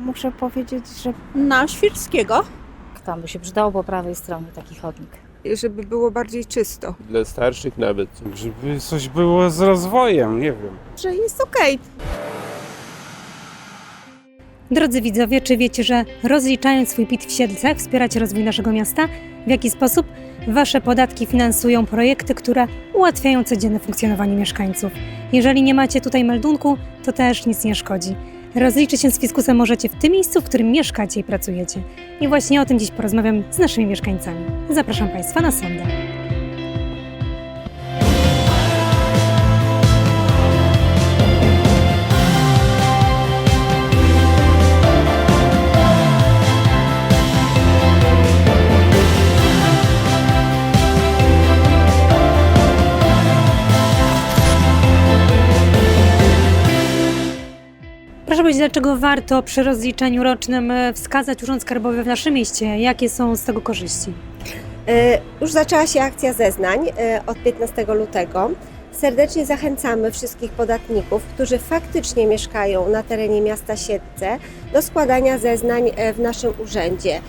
muszę powiedzieć, że na Świrskiego. Tam by się przydało po prawej stronie taki chodnik. żeby było bardziej czysto. Dla starszych nawet. Żeby coś było z rozwojem, nie wiem. Że jest okej. Drodzy widzowie, czy wiecie, że rozliczając swój PIT w Siedlcach wspieracie rozwój naszego miasta? W jaki sposób Wasze podatki finansują projekty, które ułatwiają codzienne funkcjonowanie mieszkańców? Jeżeli nie macie tutaj meldunku, to też nic nie szkodzi. Rozliczyć się z fiskusem możecie w tym miejscu, w którym mieszkacie i pracujecie. I właśnie o tym dziś porozmawiam z naszymi mieszkańcami. Zapraszam Państwa na sondę. Proszę powiedzieć, dlaczego warto przy rozliczeniu rocznym e, wskazać Urząd Skarbowy w naszym mieście? Jakie są z tego korzyści? E, Już zaczęła się akcja zeznań e, od 15 lutego. Serdecznie zachęcamy wszystkich podatników, którzy faktycznie mieszkają na terenie miasta Siedlce, do składania zeznań w naszym urzędzie.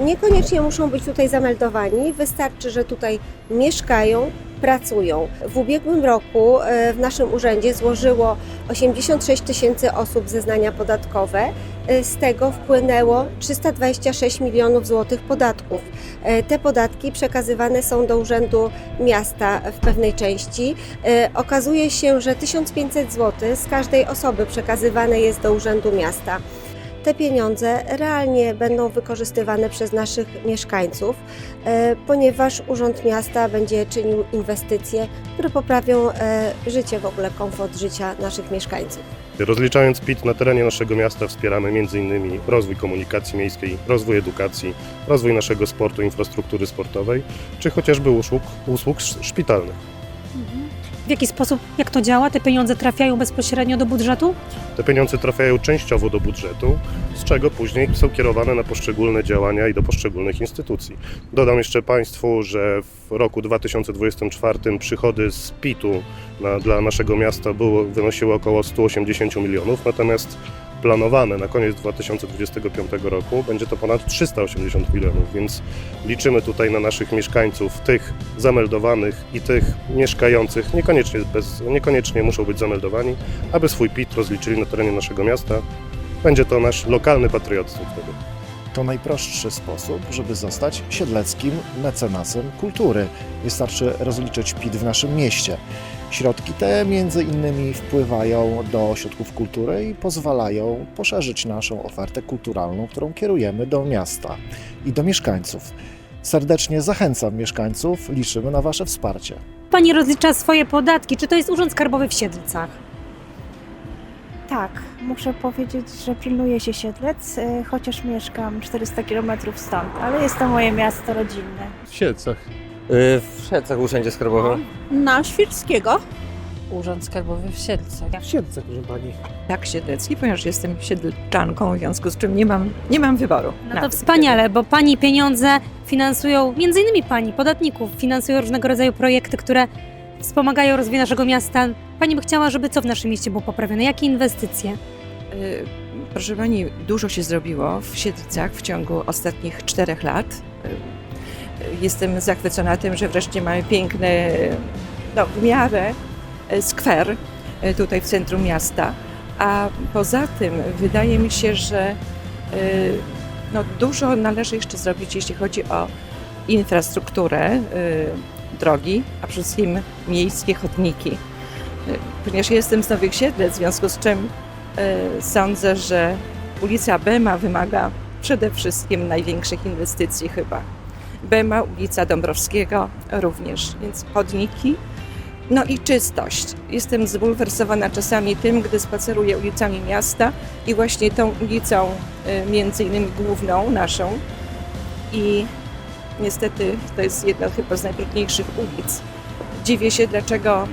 Niekoniecznie muszą być tutaj zameldowani, wystarczy, że tutaj mieszkają, pracują. W ubiegłym roku e, w naszym urzędzie złożyło 86 tysięcy osób zeznania podatkowe. E, Z tego wpłynęło 326 milionów złotych podatków. E, Te podatki przekazywane są do Urzędu Miasta w pewnej części. Okazuje się, że 1500 zł z każdej osoby przekazywane jest do Urzędu Miasta. Te pieniądze realnie będą wykorzystywane przez naszych mieszkańców, e, ponieważ Urząd Miasta będzie czynił inwestycje, które poprawią e, życie, w ogóle komfort życia naszych mieszkańców. Rozliczając PIT na terenie naszego miasta wspieramy m.in. rozwój komunikacji miejskiej, rozwój edukacji, rozwój naszego sportu, infrastruktury sportowej, czy chociażby usług, usług sz- szpitalnych. Jaki sposób, jak to działa? Te pieniądze trafiają bezpośrednio do budżetu? Te pieniądze trafiają częściowo do budżetu, z czego później są kierowane na poszczególne działania i do poszczególnych instytucji. Dodam jeszcze Państwu, że w roku 2024 przychody z PIT-u na, dla naszego miasta było, wynosiły około 180 milionów, natomiast planowane na koniec 2025 roku będzie to ponad 380 milionów, więc liczymy tutaj na naszych mieszkańców, tych zameldowanych i tych mieszkających, niekoniecznie, bez, niekoniecznie muszą być zameldowani, aby swój PIT rozliczyli na terenie naszego miasta. Będzie to nasz lokalny patriotyzm wtedy. To najprostszy sposób, żeby zostać siedleckim mecenasem kultury. Wystarczy rozliczyć PIT w naszym mieście. Środki te między innymi wpływają do ośrodków kultury i pozwalają poszerzyć naszą ofertę kulturalną, którą kierujemy do miasta i do mieszkańców. Serdecznie zachęcam mieszkańców, liczymy na Wasze wsparcie. Pani rozlicza swoje podatki. Czy to jest Urząd Skarbowy w Siedlcach? Tak, muszę powiedzieć, że pilnuję się Siedlec, e, chociaż mieszkam 400 km stąd, ale jest to moje miasto rodzinne. W Siedlcach. W Szecach Urzędzie Skarbowym. Na Świrskiego. Urząd Skarbowy w Siedlcach. W Siedlcach, proszę pani. Tak, siedlecki, ponieważ jestem siedlczanką, w związku z czym nie mam, nie mam wyboru. No to Nawet wspaniale, bo Pani pieniądze finansują, między innymi Pani, podatników, finansują różnego rodzaju projekty, które wspomagają rozwój naszego miasta. Pani by chciała, żeby co w naszym mieście było poprawione? Jakie inwestycje? Y, Proszę Pani, dużo się zrobiło w Siedlcach w ciągu ostatnich czterech lat. Jestem zachwycona tym, że wreszcie mamy piękny, no w miarę y, skwer y, tutaj w centrum miasta. A poza tym wydaje mi się, że y, no, dużo należy jeszcze zrobić, jeśli chodzi o infrastrukturę, drogi, a przede wszystkim miejskie chodniki. Ponieważ jestem z Nowych Siedlec, w związku z czym sądzę, że ulica Bema wymaga przede wszystkim największych inwestycji chyba. Bema, ulica Dąbrowskiego również, więc chodniki. No i czystość. Jestem zbulwersowana czasami tym, gdy spaceruję ulicami miasta i właśnie tą ulicą, y, między innymi główną naszą. I niestety to jest jedna chyba z najbrudniejszych ulic. Dziwię się, dlaczego mm,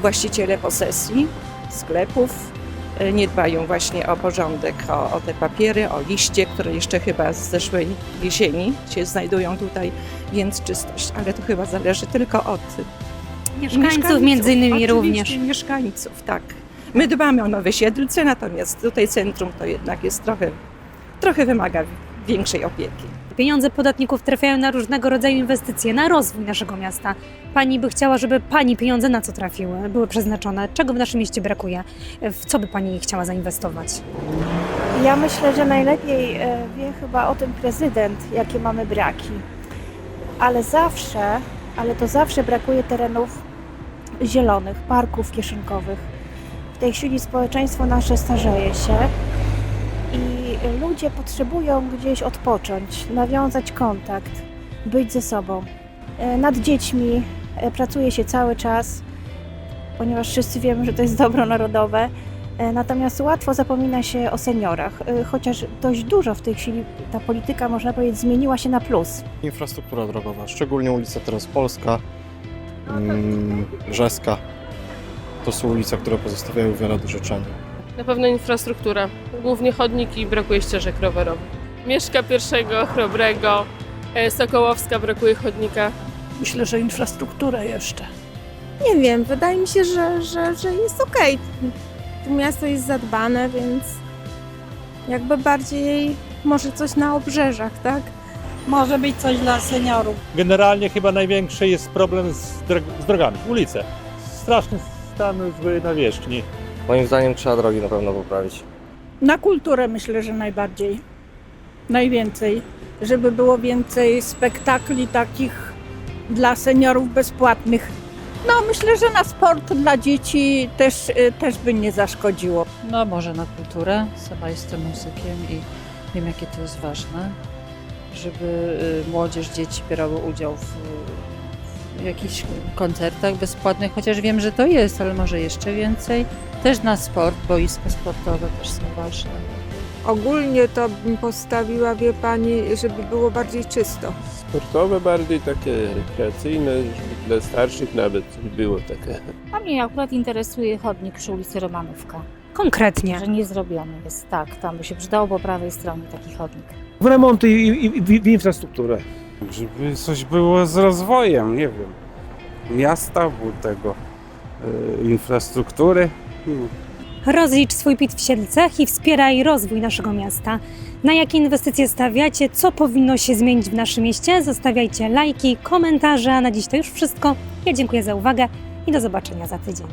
właściciele posesji, sklepów nie dbają właśnie o porządek, o, o te papiery, o liście, które jeszcze chyba z zeszłej jesieni się znajdują tutaj, więc czystość. Ale to chyba zależy tylko od Mieszkańców, między innymi również. mieszkańców, tak. My dbamy o Nowe Siedlce, natomiast tutaj centrum to jednak jest trochę, trochę wymaga większej opieki. Pieniądze podatników trafiają na różnego rodzaju inwestycje, na rozwój naszego miasta. Pani by chciała, żeby Pani pieniądze na co trafiły, były przeznaczone? Czego w naszym mieście brakuje? W co by Pani chciała zainwestować? Ja myślę, że najlepiej e, wie chyba o tym prezydent, jakie mamy braki. Ale zawsze, ale to zawsze brakuje terenów zielonych, parków kieszonkowych. W tej chwili społeczeństwo nasze starzeje się ludzie potrzebują gdzieś odpocząć, nawiązać kontakt, być ze sobą. E, Nad dziećmi e, pracuje się cały czas, ponieważ wszyscy wiemy, że to jest dobro narodowe. E, Natomiast łatwo zapomina się o seniorach, chociaż dość dużo w tej chwili ta polityka, można powiedzieć, zmieniła się na plus. Infrastruktura drogowa, szczególnie ulica teraz Polska, mm, Brzeska. To są ulice, które pozostawiają wiele do życzenia. Na pewno infrastruktura, głównie chodniki i brakuje ścieżek rowerowych. Mieszka pierwszego, chrobrego, e, Sokołowska brakuje chodnika. Myślę, że infrastruktura jeszcze. Nie wiem, wydaje mi się, że, że, że jest okej. Tu miasto jest zadbane, więc jakby bardziej może coś na obrzeżach, tak? Może być coś dla seniorów. Generalnie chyba największy jest problem z, drog- z drogami, ulice. Straszny stan zły nawierzchni. Moim zdaniem trzeba drogi na pewno poprawić. Na kulturę myślę, że najbardziej. Najwięcej. Żeby było więcej spektakli takich dla seniorów bezpłatnych. No myślę, że na sport dla dzieci też, y, też by nie zaszkodziło. No może na kulturę. Sama jestem muzykiem i wiem jakie to jest ważne, żeby y, młodzież, dzieci bierały udział w, w jakichś koncertach bezpłatnych, chociaż wiem, że to jest, ale może jeszcze więcej. Też na sport, boiska sportowe też są ważne. Ogólnie to bym postawiła, wie pani, żeby było bardziej czysto. Sportowe bardziej takie rekreacyjne, żeby dla starszych nawet było takie. A mnie akurat interesuje chodnik przy ulicy Romanówka. Konkretnie. Że nie zrobiony jest, tak, tam by się przydało po prawej stronie taki chodnik. W remonty i, i, i w infrastrukturę. Żeby coś było z rozwojem, nie wiem. Miasta, tego, y, infrastruktury. Hmm. Rozlicz swój PIT w Siedlcach i wspieraj rozwój naszego miasta. Na jakie inwestycje stawiacie? Co powinno się zmienić w naszym mieście? Zostawiajcie lajki, komentarze. A na dziś to już wszystko. Ja dziękuję za uwagę i do zobaczenia za tydzień.